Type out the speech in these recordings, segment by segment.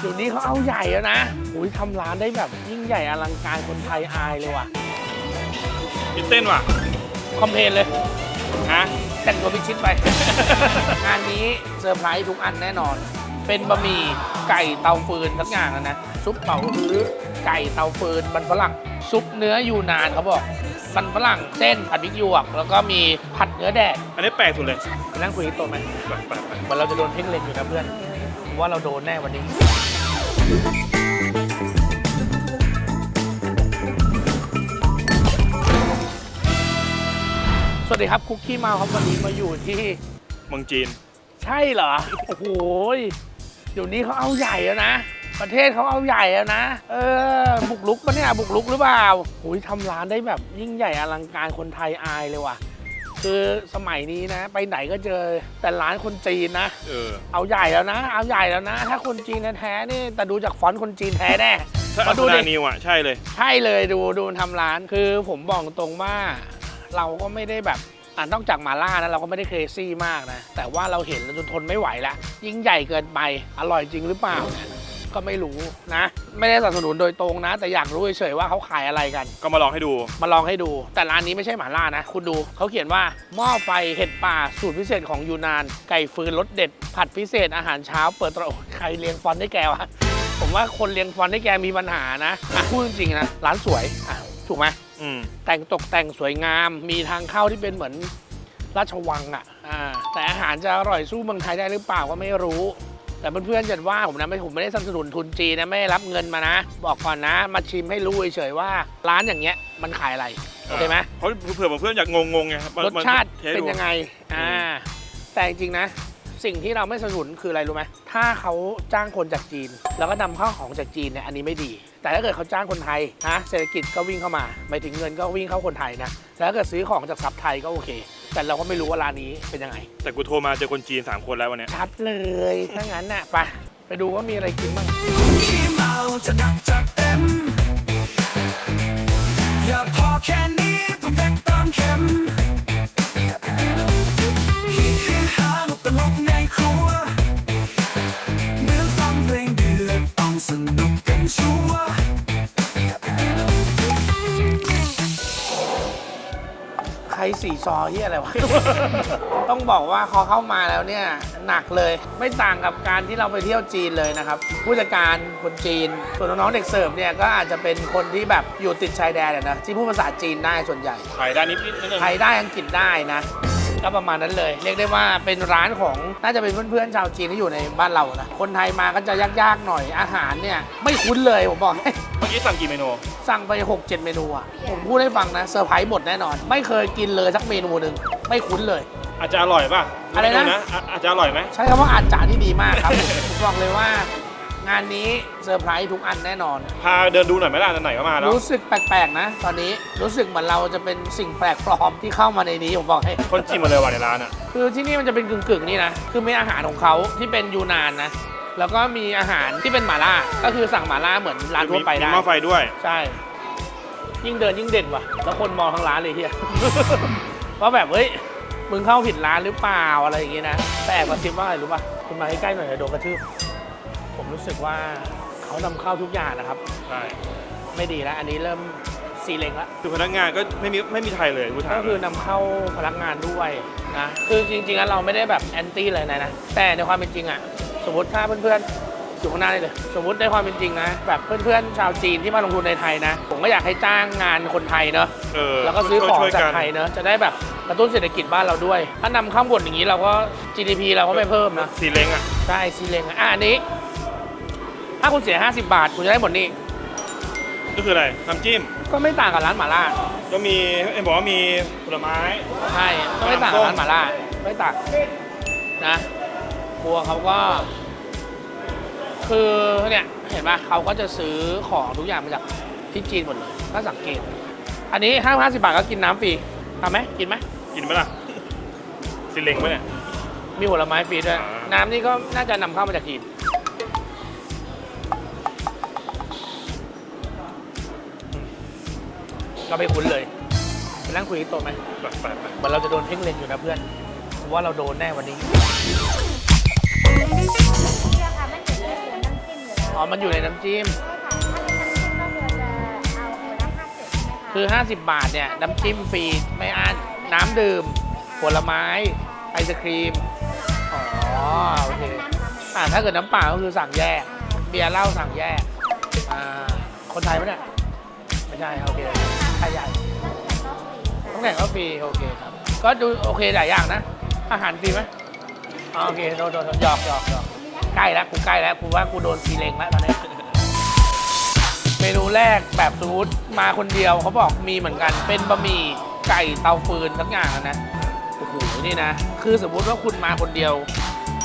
เดี๋ยวนี้เขาเอาใหญ่แล้วนะโอ้ยทำร้านได้แบบยิ่งใหญ่อลังการคนไทยอายเลยว่ะกินเต้นว่ะ คอมเพลนเลยฮะแต่งตัวพิชิตไป งานนี้เซอร์ไพรส์ทุกอันแน่นอน เป็นบะหมี่ไก่เตาฟืนทั้งอย่างนะนะซุปเป่าฮื้อไก่เตาฟืนมันฝรั่ง ซุปเนื้อยูนานเขาบอกมันฝรั่งเส้นผัดพริกหยวก แล้วก็มีผัดเนื้อแดดอันนี้แปลกสุดเลยไปนั่งคุยกับโต๊ะไหมไปไปไปเหมือนเราจะโดนเพ่งเล็งอยู่นะเพื่อนผม ว่าเราโดนแน่วันนี้ สวัสดีครับคุกกี้เมาครับวันนี้มาอยู่ที่ เมืองจีน ใช่เหรอ โอ้โหยเดี๋ยวนี้เขาเอาใหญ่แล้วนะ ประเทศเขาเอาใหญ่แล้วนะ เออ บุกลุกปะเนี่ย บุกลุกหรือเปล่าโอ้ยทำร้านได้แบบยิ่งใหญ่อลังการคนไทยอายเลยว่ะ คือสมัยนี้นะ ไปไหนก็เจอแต่ร้านคนจีนนะ เออ เอาใหญ่แล้วนะ เอาใหญ่แล้วนะ ถ้าคนจีนแท้ๆนี่แต่ดูจากฟอนต์คนจีนแท้แน่ถ้ามาอัดูศดิ นานิวอะ ใช่เลย ใช่เลยดูดูทำร้านคือผมบอกตรงว่า เราก็ไม่ได้แบบอ่านอกจากหมาล่านะเราก็ไม่ได้เครซี่มากนะ แต่ว่าเราเห็นแล้วจนทนไม่ไหวแล้วยิ่งใหญ่เกินไปอร่อยจริงหรือเปล่าเนี่ย ก็ไม่รู้นะ ไม่ได้สนับสนุนโดยตรงนะ แต่อยากรู้เฉยๆว่าเขาขายอะไรกัน ก็มาลองให้ดู มาลองให้ดู แต่ร้านนี้ไม่ใช่หมาล่านะ คุณดูเขาเขียนว่าหม้อไฟเห็ดป่าสูตรพิเศษของยูนาน ไก่ฟืนรสเด็ด ผัดพิเศษอาหารเช้า เปิดตระโอ้ยใครเลี้ยงฟอนต์ได้แกวะผมว่าคนเลี้ยงฟอนต์ได้แกมีปัญหานะอะพูดจริงๆนะร้านสวยอะถูกไหมอืมแต่งตกแต่งสวยงามมีทางเข้าที่เป็นเหมือนราชวังอะอ่าแต่อาหารจะอร่อยสู้เมืองไทยได้หรือเปล่าก็ไม่รู้ แต่เพื่อนๆจะว่าผมนะไม่ผมไม่ได้สนับสนุนทุนจีนนะไม่ได้รับเงินมานะ บอกก่อนนะ มาชิมให้รู้เฉยๆว่า ร้านอย่างเงี้ยมันขายอะไรโอเคไหมเพราะเผื่อเพื่อนๆอยากงงๆไงมรสชาติมทสเป็นดูยังไงอ่าแต่จริงๆนะ สิ่งที่เราไม่สนับสนุนคืออะไรรู้ไหมถ้าเขาจ้างคนจากจีน แล้วก็นำเข้าของจากจีนเนี่ยอันนี้ไม่ดี แต่ถ้าเกิดเขาจ้างคนไทยนะเศรษฐกิจก็วิ่งเข้ามาหมายถึงเงินก็วิ่งเข้าคนไทยนะแล้วถ้าเกิดซื้อของจากซับไทยก็โอเค แต่เราก็ไม่รู้ว่าร้านนี้เป็นยังไง แต่กูโทรมาเจอคนจีน 3 คนแล้ววันเนี้ยชัดเลยถ้างั้นน่ะไปไปดูว่ามีอะไรกินบ้างที่เมาจะหนักจัดเต็ม อย่าพอแค่นี้ต้องแบ่งเติมเข็ม สีซอเหียอะไรวะ ต้องบอกว่าพอเข้ามาแล้วเนี่ยหนักเลย ไม่ต่างกับการที่เราไปเที่ยวจีนเลยนะครับ ผู้จัดการคนจีน ส่วนน้องๆเด็กเสิร์ฟเนี่ยก็อาจจะเป็นคนที่แบบอยู่ติดชายแดนอะนะที่พูดภาษาจีนได้ส่วนใหญ่ ขายได้นิดนิดนิดนึง ไทยได้อังกฤษได้นะ ก็ประมาณนั้นเลย เรียกได้ว่าเป็นร้านของน่าจะเป็นเพื่อนๆชาวจีนที่อยู่ในบ้านเรานะคนไทยมาก็จะยากๆหน่อยอาหารเนี่ยไม่คุ้นเลยผมบอกให้เมื่อกี้สั่งกี่เมนู สั่งไป 6 7 เมนูอะผมพูดให้ฟังนะเซอร์ไพรส์หมดแน่นอน ไม่เคยกินเลยสักเมนูหนึ่งไม่คุ้นเลย อาจจะอร่อยป่ะอะไรนะ ม่อ่อาจจะอร่อยไหม ใช้คำว่าอาจารย์ที่ดีมากครับ ผมบอกเลยว่า งานนี้เซอร์ไพรส์ทุกอันแน่นอน พาเดินดูหน่อยไหมล่ะไหนๆก็มาแล้ว รู้สึกแปลกๆนะ ตอนนี้รู้สึกเหมือนเราจะเป็นสิ่งแปลกปลอมที่เข้ามาในนี้ผมบอกให้ คนจีนหมาเลยว่ะในร้านอะ คือที่นี่มันจะเป็นกึ่งๆนี่นะ คือมีอาหารของเขาที่เป็นยูนานนะ แล้วก็มีอาหารที่เป็นหม่าล่า ก็คือสั่งหม่าล่าเหมือนร้านทั่วไปได้มีหม้อไฟด้วย ใช่ ยิ่งเดินยิ่งเด่นว่ะ แล้วคนมองทั้งร้านเลยเฮีย ว่าแบบเฮ้ย มึงเข้าผิดร้านหรือเปล่าอะไรอย่างงี้นะ แต่แอบกระซิบว่าอะไรรู้ป่ะคุณมาใกล้ๆหน่อยเดี๋ยวโดนกระทืบผม รู้สึกว่าเขานำเข้าทุกอย่างนะครับ ใช่ไม่ดีแล้ว อันนี้เริ่มซีเล็งแล้วคือพนักงานก็ไม่มีไม่มีไทยเลยกูถามก็คือนำเข้าพนักงานด้วยนะคือจริงๆแล้วเราไม่ได้แบบแอนตี้เลยนะนะแต่ในความเป็นจริงอะสมมติถ้าเพื่อนๆอยู่ข้างหน้านี่เลยสมมติในความเป็นจริงนะแบบเพื่อนๆ ชาวจีนที่มาลงทุนในไทยนะ ผมก็อยากให้จ้างงานคนไทยเนอะ เออแล้วก็ซื้อของช่วยๆจากนไทยเนอะจะได้แบบกระตุ้นเศรษฐกิจบ้านเราด้วย ถ้านำเข้าหมดอย่างนี้เราก็ GDP เราก็ไม่เพิ่มนะ สีเล้งอะ ใช่ซีเลงอะอะอันนี้ ถ้าคุณเสีย 50 บาท คุณจะได้หมดนี่ก็คืออะไรน้ำจิ้ม ก็ไม่ต่างกับร้านหม่าล่าก็มีเอ็มบอกว่ามีผลไม้ ใช่ก็ไม่ต่างกับร้านหม่าล่าไม่ต่างนะครัวเขาก็ คือเนี่ยเห็นปะเขาก็จะซื้อของทุกอย่างมาจากที่จีนหมดเลยถ้าสังเกต อันนี้ห้าห้าสิบบาทก็กินน้ำฟรีทำไหมกินไหมกินไหมล่ะสีเล้งไหมเนี่ยมีผลไม้ฟรีด้วยอ่าน้ำนี่ก็น่าจะนำเข้ามาจากจีน ก็ไม่คุ้นเลยไปนั่งคุยที่โต๊ะไหมไปไปไปเหมือนเราจะโดนเพ่งเล็งอยู่นะเพื่อนผมว่าเราโดนแน่วันนี้เชื่อค่ะไม่เกิดเรื่องน้ำจิ้มอยู่แล้วอ๋อมันอยู่ในน้ำจิ้มคือ 50 บาทเนี่ย น้ำจิ้มฟรีไม่อั้นน้ำดื่ม ผลไม้ ไอศครีม อ๋อ โอเค อ่า ถ้าเกิดน้ำเปล่าก็คือสั่งแยก เบียร์เหล้าสั่งแยก อ่า คนไทยปะเนี่ย ไม่ใช่ โอเค ไทยใหญ่ต้องแต่งก็ฟรีโอเคครับ ก็ดูโอเคหลายอย่างนะ อาหารฟรีไหมอ๋อโอเคโดนโดนโดนหยอกหยอกหยอกใกล้แล้วกูใกล้แล้วกูว่ากูโดนฟรีเลงแล้วตอนนี้ เมนูแรกแบบสมมติมาคนเดียวเขาบอกมีเหมือนกัน เป็นบะหมี่ไก่เตาฟืนทั้งอย่างอะนะโอ้โหนี่นะ คือสมมุติว่าคุณมาคนเดียว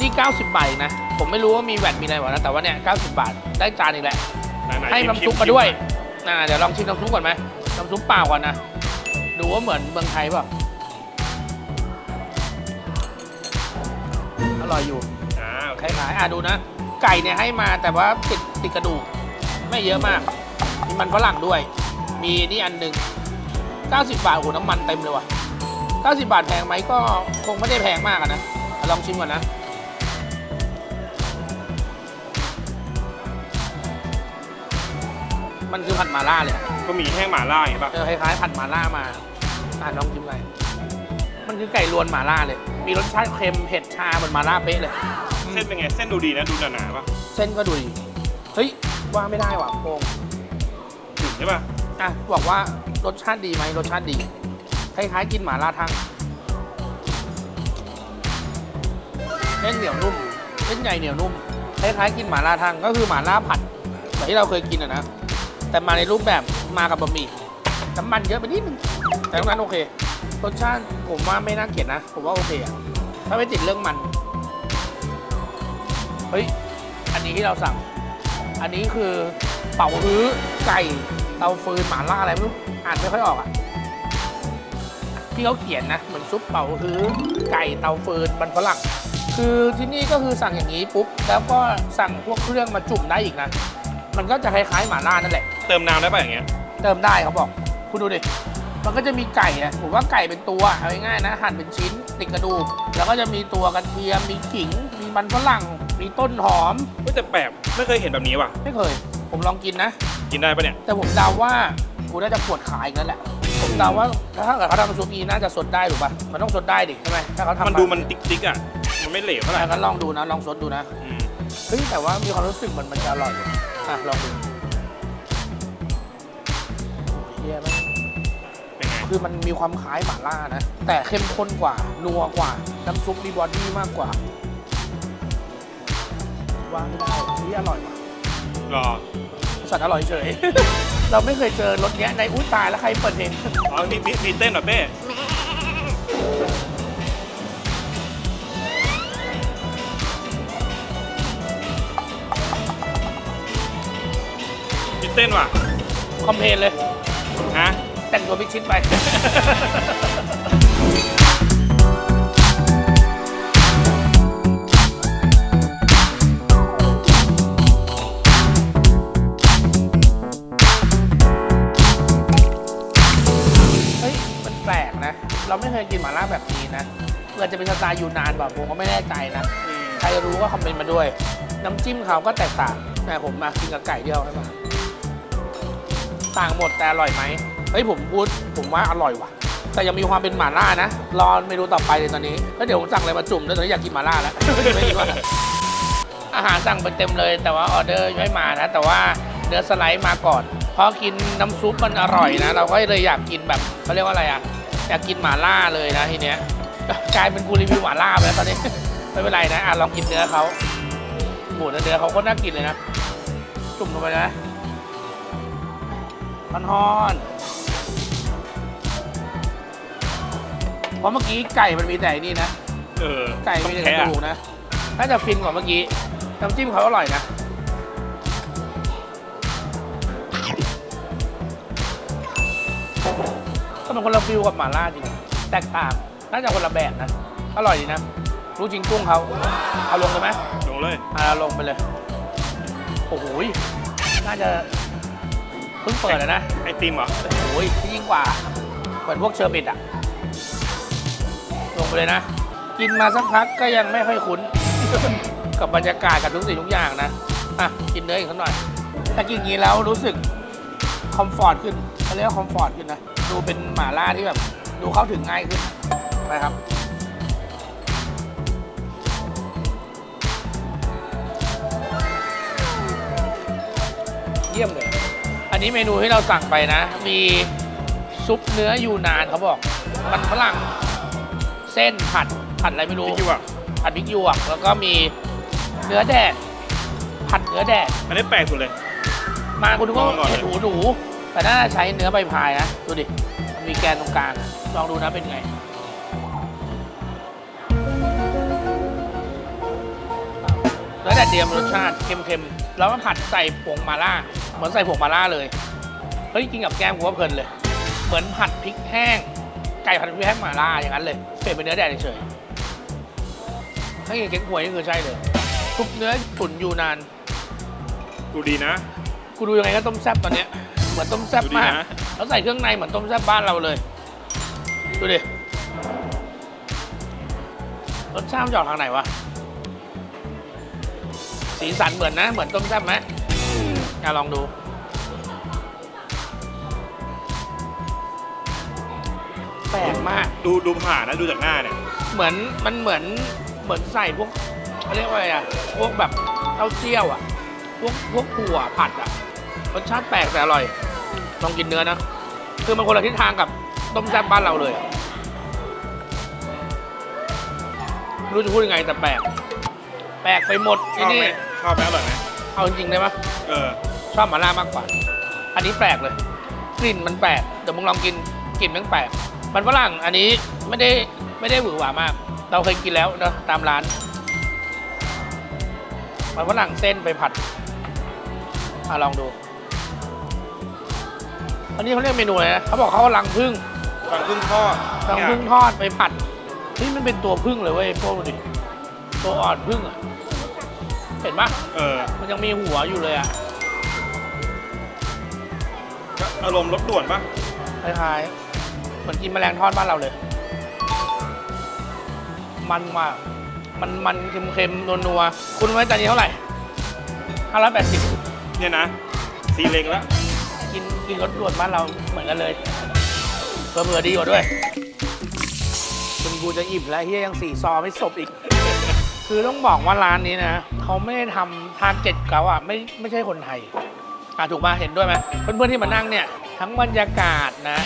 นี่ 90 บาทเองนะ ผมไม่รู้ว่ามีแวดมีอะไรหรอกนะแต่ว่าเนี่ย90 บาทได้จานอีกแหละไหนๆให้ชิน้ำซุปชิมาด้วยอ่าเดี๋ยวลองชิมน้ำซุปก่อนไหม น้ำซุปเปล่าก่อนนะ ดูว่าเหมือนเมืองไทยเปล่าอร่อยอยู่อ่าโอคเคล้ายๆอะดูนะ ไก่เนี่ยให้มาแต่ว่าติดติดกระดูก ไม่เยอะมาก มีมันฝรั่งด้วย มีนี่อันหนึ่ง90 บาทโอ้โหน้ำมันเต็มเลยว่ะ 90 บาทแพงไหมก็คงไม่ได้แพงมากอะนะ ลองชิมก่อนนะ มันคือผัดหมาล่าเลยอะ ก็มีแห้งหม่าล่าอย่างงี้ป่ะ เออคล้ายๆผัดหมาล่ามาอะลองชิมไงมันคือไก่รวนหมาล่าเลย มีรสชาติเค็มเผ็ดชาเหมือนหมาล่าเป๊ะเลย เส้นเป็นไง เส้นดูดีนะ ดูหนาๆป่ะเส้นก็ดูดีเฮ้ยว่าไม่ได้ว่ะโปงถึงใช่ป่ะ อะบอกว่ารสชาติดีไหมรสชาติดีคล้ายๆกินหมาล่าทั้งเส้นเหนียวนุ่มเส้นใหญ่เหนียวนุ่มคล้ายๆกินหมาล่าทั้งก็คือหมาล่าผัดแบบที่เราเคยกินอะนะ แต่มาในรูปแบบมากับบะหมี่น้ำมันเยอะไปนิดนึงแต่ตรงนั้นโอเครสชาติผมว่าไม่น่าเกลียดนะ ผมว่าโอเคอะถ้าไม่ติดเรื่องมันเฮ้ยอันนี้ที่เราสั่ง อันนี้คือเป่าฮื้อไก่เตาฟืนหมาล่าอะไรไม่รู้อ่านไม่ค่อยออกอะที่เขาเขียนนะเหมือนซุปเป่าฮื้อไก่เตาฟืนมันฝรั่งคือที่นี่ก็คือสั่งอย่างนี้ปุ๊บแล้วก็สั่งพวกเครื่องมาจุ่มได้อีกนะ มันก็จะคล้ายๆหมาล่านั่นแหละ เติมน้ำได้ป่ะอย่างเงี้ย เติมได้เขาบอก คุณดูดิ มันก็จะมีไก่อะผมว่าไก่เป็นตัวเอาง่ายๆนะ หั่นเป็นชิ้นติดกระดูก แล้วก็จะมีตัวกระเทียม มีขิง มีมันฝรั่ง มีต้นหอมเฮ้ยแต่แปลกไม่เคยเห็นแบบนี้ว่ะ ไม่เคย ผมลองกินนะ กินได้ป่ะเนี่ย แต่ผมเดาว่ากูน่าจะปวดขาอีกนั่นแหละ ผมเดาว่าถ้าเกิดเขาทำเป็นซุปนี้น่าจะสดได้ถูกปะมันต้องสดได้ดิใช่ไหมถ้าเขาทำมันดูมันติ๊กๆอะ มันไม่เหลวเท่าไหร่อะงั้นลองดูนะ ลองสดดูนะ อืม เฮ้ยแต่ว่ามีความรู้สึกเหมือนมันจะอร่อยอยู่ อะลองดูเฮียมันเป็นไง คือมันมีความคล้ายหม่าล่านะ แต่เข้มข้นกว่า นัวกว่า น้ำซุปมีบอดี้มากกว่าวางไม่ได้นี่อร่อยว่ะ รอสัตว์อร่อยเฉย เราไม่เคยเจอรสเนี้ยในอุ้ยตายแล้วใครเปิดเพลงอ๋อมีมีมีเต้นเหรอเป้ เต้นว่ะ คอมเพลนเลย ฮะ แต่งตัวพิชิตไป เฮ้ย มันแปลกนะ เราไม่เคยกินหม่าล่าแบบนี้นะเกิดจะเป็นสไตล์ยูนานแบบผมก็ไม่แน่ใจนะ ใครรู้ก็คอมเมนต์มาด้วย น้ำจิ้มเขาก็แตกต่างแต่ผมมากินกับไก่เดียวใช่ไหม ต่างหมดแต่อร่อยไหมเฮ้ยผมพูดผมว่าอร่อยว่ะ แต่ยังมีความเป็นหม่าล่านะรอเมนูต่อไปเลยตอนนี้แล้วเดี๋ยวผมสั่งอะไรมาจุ่มด้วยตอนนี้อยากกินหม่าล่าแล้วไม่กินว่าอาหารสั่งไปเต็มเลย แต่ว่าออเดอร์ยังไม่มานะ แต่ว่าเนื้อสไลด์มาก่อนเพราะกินน้ำซุปมันอร่อยนะ เราก็เลยอยากกินแบบเขาเรียกว่าอะไรอะอยากกินหม่าล่าเลยนะทีเนี้ยกลายเป็นกูรีวิวหม่าล่าไปแล้วตอนนี้ไม่เป็นไรนะอะลองกินเนื้อเขาหมูเนื้อเขาก็น่ากินเลยนะจุ่มลงไปนะ ฮอนๆเพราะเมื่อกี้ไก่มันมีแต่อันนี่นะ เออไก่มีแต่กแค่ระดูกนะน่าจะฟินกว่าเมื่อกี้น้ำจิ้มเขาอร่อยนะ ก็เป็นคนละฟิลกับหม่าล่าจริงแตกต่างน่าจะคนละแบบนะ อร่อยดีนะลูกชิ้นกุ้งเขาเอาลงเลยไหมลงเลย อ่าลงไปเลย โอ้โหยน่าจะเพิ่งเปิดเลยนะไอติมเหรอโอ้ยที่ยิ่งกว่าเหมือนพวกเชอร์เบตอะลงไปเลยนะ กินมาสักพักก็ยังไม่ค่อยคุ้น กับบรรยากาศกับทุกสิ่งทุกอย่างนะอะกินเนื้ออีกสักหน่อย ถ้ากินอย่างนี้แล้วรู้สึกคอมฟอร์ตขึ้นเขาเรียกว่าคอมฟอร์ตขึ้นนะดูเป็นหม่าล่าที่แบบ ดูเข้าถึงง่ายขึ้นไปครับเยี่ยมเลย อันนี้เมนูที่เราสั่งไปนะ มีซุปเนื้อยูนานเขาบอกมันฝรั่งเส้นผัดผัดอะไรไม่รู้พี่คิดว่าผัดพริกหยวกแล้วก็มีเนื้อแดด ผัดเนื้อแดด อันนี้แปลกสุดเลย มาคุณดูว่าลองก่อนเห็ดหูหนูแต่น่าจะใช้เนื้อใบพายนะดูดิมันมีแกนตรงกลางอะลองดูนะเป็นไงเนื้อแดดเดียวรสชาติเค็มๆ แล้วก็ผัดใส่ผงมาล่า เหมือนใส่ผงมาล่าเลย เฮ้ยกินกับแกล้มกูว่าเพลินเลย เหมือนผัดพริกแห้ง ไก่ผัดพริกแห้งมาล่าอย่างนั้นเลย เปลี่ยนเป็นเนื้อแดดเฉยๆถ้ากินเก๊กฮวยนี่คือใช่เลยทุบเนื้อตุ๋นอยู่นาน ดูดีนะ กูดูยังไงก็ต้มแซ่บตอนเนี้ย เหมือนต้มแซ่บดูดีมากนะ แล้วใส่เครื่องในเหมือนต้มแซ่บบ้านเราเลย ดูดิ รสชาติมันจะออกทางไหนวะ สีสันเหมือนนะ เหมือนต้มแซ่บไหมอะลองดู แปลกมาก ดูดูผ่านนะดูจากหน้าเนี่ย เหมือนมันเหมือนเหมือนใส่พวกเขาเรียกว่าอะไรอะ พวกแบบเต้าเจี้ยวอะ พวกพวกถั่วผัดอะ รสชาติแปลกแต่อร่อย ลองกินเนื้อนะ คือมันคนละทิศทางกับต้มแซ่บบ้านเราเลยอะไม่รู้จะพูดยังไงแต่แปลก แปลกไปหมดชไอ้อบนี่ไหม ชอบไหมอร่อยไหมเอาจริงๆได้ปะเออ ชอบหมาล่ามากกว่า อันนี้แปลกเลย กลิ่นมันแปลกเดี๋ยวมึงลองกินกลิ่นมันแปลกมันฝรั่งอันนี้ไม่ได้ไม่ได้หวือหวามาก เราเคยกินแล้วนะตามร้าน มันฝรั่งเส้นไปผัดอะลองดู อันนี้เขาเรียกเมนูอะไรนะเขาบอกเขาเอารังผึ้งฟังพึ่งทอดรังผึ้งทอดไปผัดนี่มันเป็นตัวผึ้งเลยเว้ยพวกดูดิตัวอ่อนผึ้งอะ เห็นปะเออมันยังมีหัวอยู่เลยอะก็อารมณ์รถด่วนปะคล้ายๆเหมือนกินแมลงทอดบ้านเราเลย มันมากมันมันเค็มๆนัวๆคุณไว้จานนี้เท่าไหร่ห้าร้อยแปดสิบเนี่ยนะซีเล็งแล้วกินกินรสด่วนบ้านเราเหมือนกันเลยเผื่อๆดีกว่าด้วยคุณกูจะอิ่มแล้วเฮียยังสี่ซอไม่สบอีก คือต้องบอกว่าร้านนี้นะเขาไม่ได้ทำทาร์เก็ตเขาอะไม่ไม่ใช่คนไทยอะถูกมาเห็นด้วยไหมเพื่อนๆที่มานั่งเนี่ยทั้งบรรยากาศนะ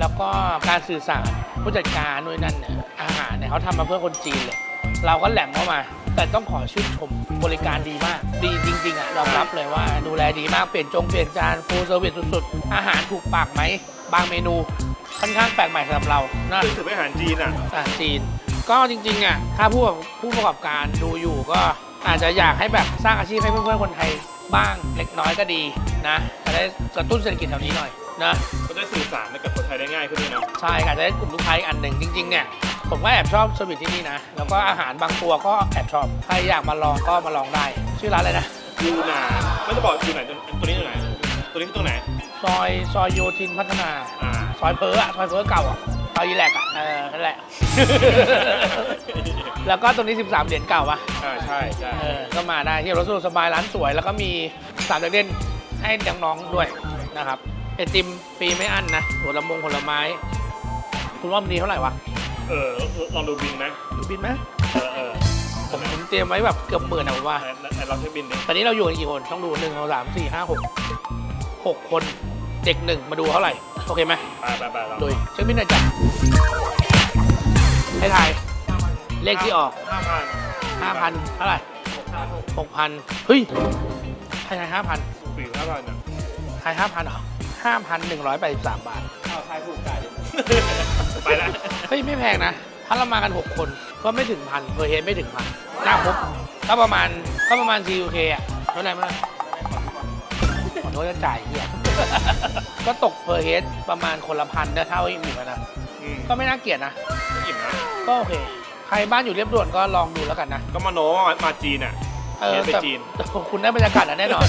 แล้วก็การสื่อสารผู้จัดการด้วยนั่นเนี่ยอาหารเนี่ยเขาทำมาเพื่อคนจีนเลย เราก็แหลมเข้ามา แต่ต้องขอชื่นชมบริการดีมาก ดีจริงๆอะยอมรับเลยว่าดูแลดีมากเปลี่ยนจงเปลี่ยนจานฟูลเซอร์วิสสุดๆ อาหารถูกปากไหม บางเมนูค่อนข้างแปลกใหม่สำหรับเรานะซึ่งถือเป็นอาหารจีนอะ อาหารจีน ก็จริงๆอะถ้าผู้ผู้ประกอบการดูอยู่ก็อาจจะอยากให้แบบสร้างอาชีพให้เพื่อนๆคนไทยบ้างเล็กน้อยก็ดีนะจะได้กระตุ้นเศรษฐกิจแถวนี้หน่อยนะก็ได้สื่อสารกับคนไทยได้ง่ายขึ้นด้วยเนาะใช่ค่ะจะได้กลุ่มลูกค้าอีกอันหนึ่งจริงๆเนี่ยผมก็แอบชอบเซอร์วิสที่นี่นะ แล้วก็อาหารบางตัวก็แอบชอบ ใครอยากมาลองก็มาลองได้ ชื่อร้านอะไรนะยูนานไม่จะบอกอยู่ไหนตัวตัวนี้อยู่ไหน ตัวนี้คือตรงไหน ซอยซอยโยธินพัฒนาอ่าซอยเพออะซอยเพอเก่าอะ ซอยยีแลกอะเออนั่นแหละ แล้วก็ตรงนี้ 13 เหรียญเก่าปะอ่าใช่ใช่เออก็มาได้ที่รถสะดวกสบายร้านสวย แล้วก็มีสามเด็กเล่นให้น้องๆด้วยนะครับไอติมฟรีไม่อั้นนะผลมงผลไม้ คุณว่ามันดีเท่าไหร่วะเออลองดูบินนะดูบินไหมเออเออผมผมเตรียมไว้แบบเกือบหมื่นอะผมว่า ไหนไหนลองเช็คบินดิตอนนี้เราอยู่กันกี่คน ต้องดูหนึ่งสองสามสี่ห้าหกหกคน เด็กหนึ่งมาดูเท่าไหร่ โอเคไหมไปไปไปลองโดยเช็คบินหน่อยจ้ะให้ทายเลขที่ออกห้าพันห้าพันเท่าไหร่หกพันหกพันเฮ้ยใครทายห้าพันสี่ห้าพันอะทายห้าพันเหรอห้าพันหนึ่งร้อยแปดสิบสามบาทเอาทายถูกจ่ายดิไปละเฮ้ยไม่แพงนะ ถ้าเรามากัน6คนก็ไม่ถึงพันเพอร์เฮดไม่ถึงพันหน้าครบก็ประมาณก็ประมาณ CUK อะเท่าไหร่มั้งขอโทษจะจ่ายเฮีย ก็ตกเพอร์เฮดประมาณคนละพันนะเท่าอิ่มๆนะอืมก็ไม่น่าเกลียดนะอิ่มนะก็โอเค ใครบ้านอยู่เรียบด่วนก็ลองดูแล้วกันนะ ก็มาโน้ว่ามาจีนอะเออเรียนไปแต่จีนแต่คุณได้บรรยากาศนะแน่นอน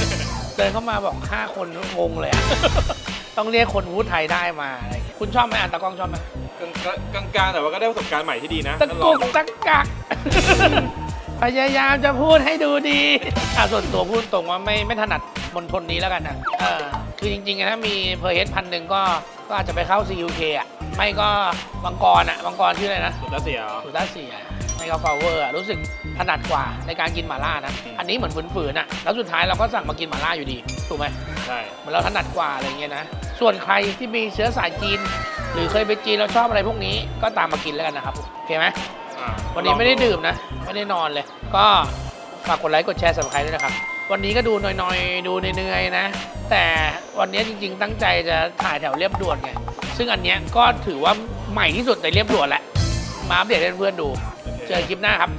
เดินเข้ามาบอก5คนงงเลยอะต้องเรียกคนพูดไทยได้มาอะไรอย่างเงี้ยคุณชอบไหมอันตากล้องชอบไหมกลางกลางๆแต่ว่าก็ได้ประสบการณ์ใหม่ที่ดีนะตะก็ลกุองกตะกักพยายามจะพูดให้ดูดีอะส่วนตัวพูดตรงว่าไม่ไม่ถนัดมณฑลนี้แล้วกันนะเออ คือจริงๆอะถ้ามีเพอร์เฮดพันหนึ่งก็ก็อาจจะไปเข้า CUK อะ ไม่ก็มังกรอะมังกรชื่ออะไรนะสุดแล้วเสียเหรอ สุดท้ายเสียไม่ก็ฟลาเวอร์อะรู้สึกถนัดกว่าในการกินหม่าล่านะ อืม อันนี้เหมือนฝืนๆอะ แล้วสุดท้ายเราก็สั่งมากินหม่าล่าอยู่ดี ถูกไหม ใช่ เหมือนเราถนัดกว่าอะไรเงี้ยนะ ส่วนใครที่มีเชื้อสายจีน หรือเคยไปจีนเราชอบอะไรพวกนี้ก็ตามมากินแล้วกันนะครับ โอเคไหม อ่าวันนี้ไม่ได้ดื่มนะ ไม่ได้นอนเลย ก็ฝากกดไลค์ กดแชร์สับสไครด้วยนะครับ วันนี้ก็ดูหน่อยๆ ดูเหนื่อยๆนะ แต่วันนี้จริงๆ ตั้งใจจะถ่ายแถวเรียบด่วนไง ซึ่งอันเนี้ยก็ถือว่าใหม่ที่สุดในเรียบด่วนแหละ มาอัปเดตให้เพื่อนๆดู เจอกันคลิปหน้าครับ